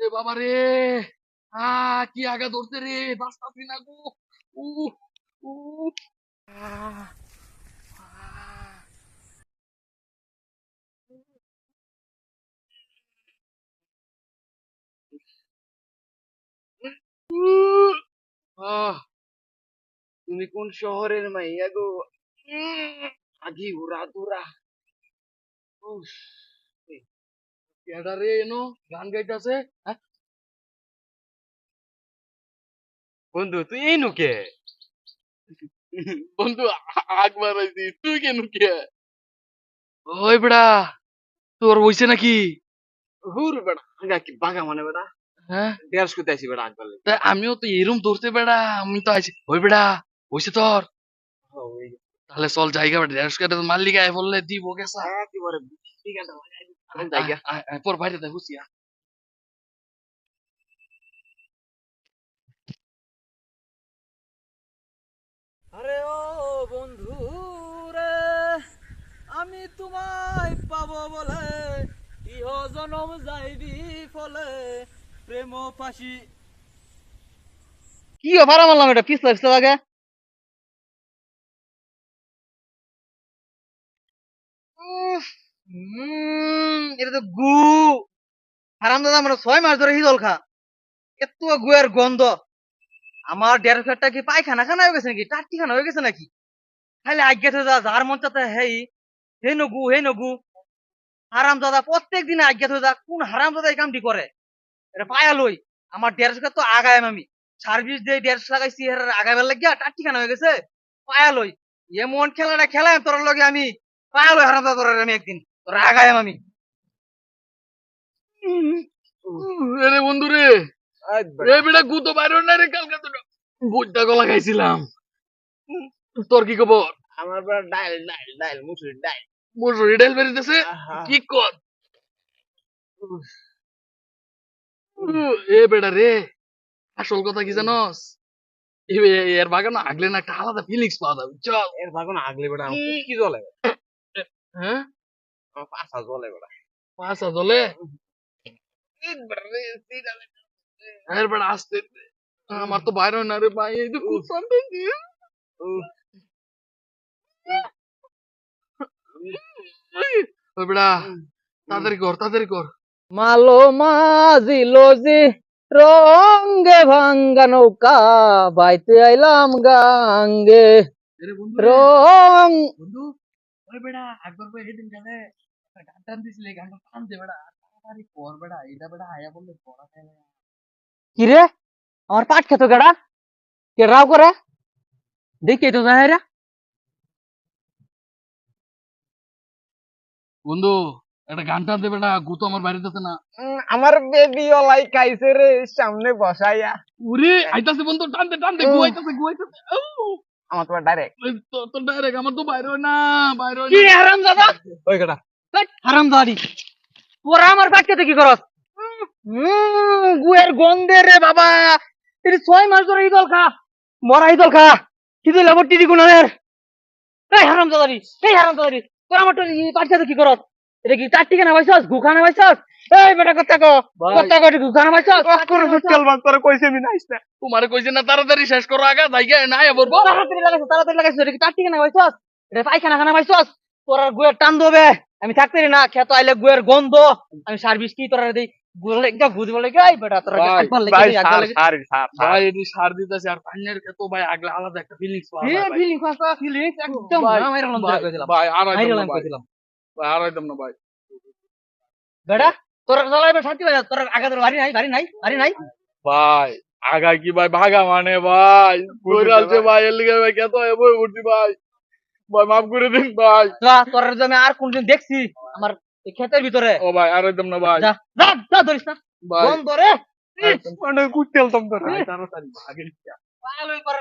এ বাবা রে। আ কি আগা ধরতে রে। বাঁচতাছি না গো। উ উ। তুমি কোন শহরের মাইয়া গো? আগে উড়া দুরা উফ, কেডা রে এনো গান গাইতাছে হ্যাঁ? বন্ধু তুই এই নুকে? বন্ধু আগ মারাইছি তুই কে ওই বেড়া তোর হইছে নাকি? হুর বেড়া আগা কি বাগা মানে বেড়া? হ্যাঁ? দেড়শ করতে আসি বেড়া আগবার তা আমিও তো এরম ধরতে বেড়া আমি তো আইছি ওই বেড়া হইছে তোর? তাহলে চল জায়গা বেড়া ঢেঁড়স কেটে মাল্লি গায়ে বললে দিব গেছা। একেবারে ঠিক আছে। পর বাইরে দেখ হুসিয়া আরে ও বন্ধু রে আমি তোমায় পাবো বলে ইহ জনম যাইবি ফলে প্রেম ফাঁসি। কি ভাড়া মারলাম এটা? পিছলা পিছলা লাগে উফ, উম, এটা তো গু। হারাম দাদা আমরা ছয় মাস ধরে হিদল খা। এত গুয়ের গন্ধ। আমার দেড় ফেটটা কি পায়খানা খানা হয়ে গেছে নাকি? টাট্টি খানা হয়ে গেছে নাকি? খালি আজ্ঞা থেকে যা যার মন চাতে হেই। হে নগু হে নগু। হারাম দাদা প্রত্যেক দিনে আজ্ঞা থেকে যা কোন হারাম দাদা এই কামটি করে? এটা পায়া লই। আমার দেড়শো তো আগায় আমি। সার্ভিস দিয়ে দেড়শো লাগাইছি আগাইবার লাগিয়া টাট্টি খানা হয়ে গেছে। পায়া লই। এমন খেলাটা খেলাম তোর লগে আমি। পায়া লই হারাম দাদা তোর আমি একদিন। তোর আগায় আমি। রে বন্ধু রে। রে বেটা বাইরে না রে কালকে তো বুঝটা গলা খাইছিলাম। তোর কি খবর? আমার বেড়া ডাইল ডাইল ডাইল মুসুরি ডাইল। মুসুরি ডাইল বেরিতেছে কি কর? এ বেটা রে আসল কথা কি জানোস? এর বাগান আগলে না একটা আলাদা ফিলিংস পাওয়া যাবে চল। এর ভাগন আগলে বেড়া আমার কি জ্বলে? হ্যাঁ? পাশা জ্বলে বেড়া পাঁচা জলে এর বেটা আসতে আমার তো বাইরে না রে ভাই এই তো খুব শান্তি ওই তাড়াতাড়ি কর তাড়াতাড়ি কর মালো মাঝিলো যে রঙ্গে ভাঙ্গা নৌকা বাইতে আইলাম গাঙ্গে রে, বন্ধু ওই বেটা একবার হেদিন গেলে গান টান দিছিলে গানটা টান দে বেটা কর এটা বললে পড়া না কি রে? আমার পাট খেতো গেড়া কে রাও করে? দেখি তো বন্ধু একটা গান টান দে বেটা গুতো আমার বাড়িতে না। আমার বেবি ওলাই খাইছে রে সামনে বসাইয়া। উরে আইতাছে বন্ধু টান দে টান দে উহ। গুয়াইতাছে গুয়াইতাছে আমার তোমার ডাইরেক্ট তো তো ডাইরেক্ট আমার তো বাইরে না বাইরে হয় কি না। হারাম দাদা ওই কটা। হারাম দাদি তোরা আমার কি করস? গুয়ের গন্ধে রে বাবা। ছয় মাস ধরে ইদল খা মরা ইদল খা কি দিল আবার টিডি গুণানের। এই হারাম দাদারি এই হারাম দাদারি তোরা আমার পাট কি করস? এটা কি চারটি খানা পাইছস গু পাইছস এই বেটা কথা কো? কথা কো গু খানা পাইছস করে সুটকেল মাছ তোর কইছে আমি নাইস না। তোমারে কইছে না তাড়াতাড়ি শেষ করো আগা জায়গা না আয়া বলব তাড়াতাড়ি লাগাইছ তাড়াতাড়ি লাগাইছ এটা কি চারটি খানা পাইছস এটা পায়খানা খানা পাইছস তোর গুয়ের টান দেবে আমি থাকতে না খেত আইলে গুয়ের গন্ধ। আমি সার্ভিস কি তোরা দেই? গুলে একটা বুঝ বলে গাই বেটা তোরা ভাই, একবার ভাই একবার সার সার সার ভাই এটি সার দিতেছে আর পানির খেতো ভাই আগলা আলাদা একটা ফিলিংস পাওয়া এ যায় ভাই। ফিলিং ফাসা একদম। না লম ভাই, করে দিলাম। ভাই আর মাইরা আইতাম না লম ভাই। করে দিলাম। ভাই, আর আইতাম না ভাই। বেটা তোরা চালাইবে শান্তি ভাই তোরা আগে তোর বাড়ি নাই নাই নাই। ভাই আগা কি ভাই ভাগা মানে ভাই? ভাই এর লিগে ভাই কত এবই উঠছি ভাই। ভাই মাফ করে দিন ভাই। না তোরা আমি আর কোনদিন দেখছি আমার ক্ষেতের ভিতরে। ও ভাই আর একদম না ভাই। যা যা ধরিস না। বন্ধ রে। মানে কুটেল তোম তোর ভাই, তাড়াতাড়ি ভাগের ভালোই করে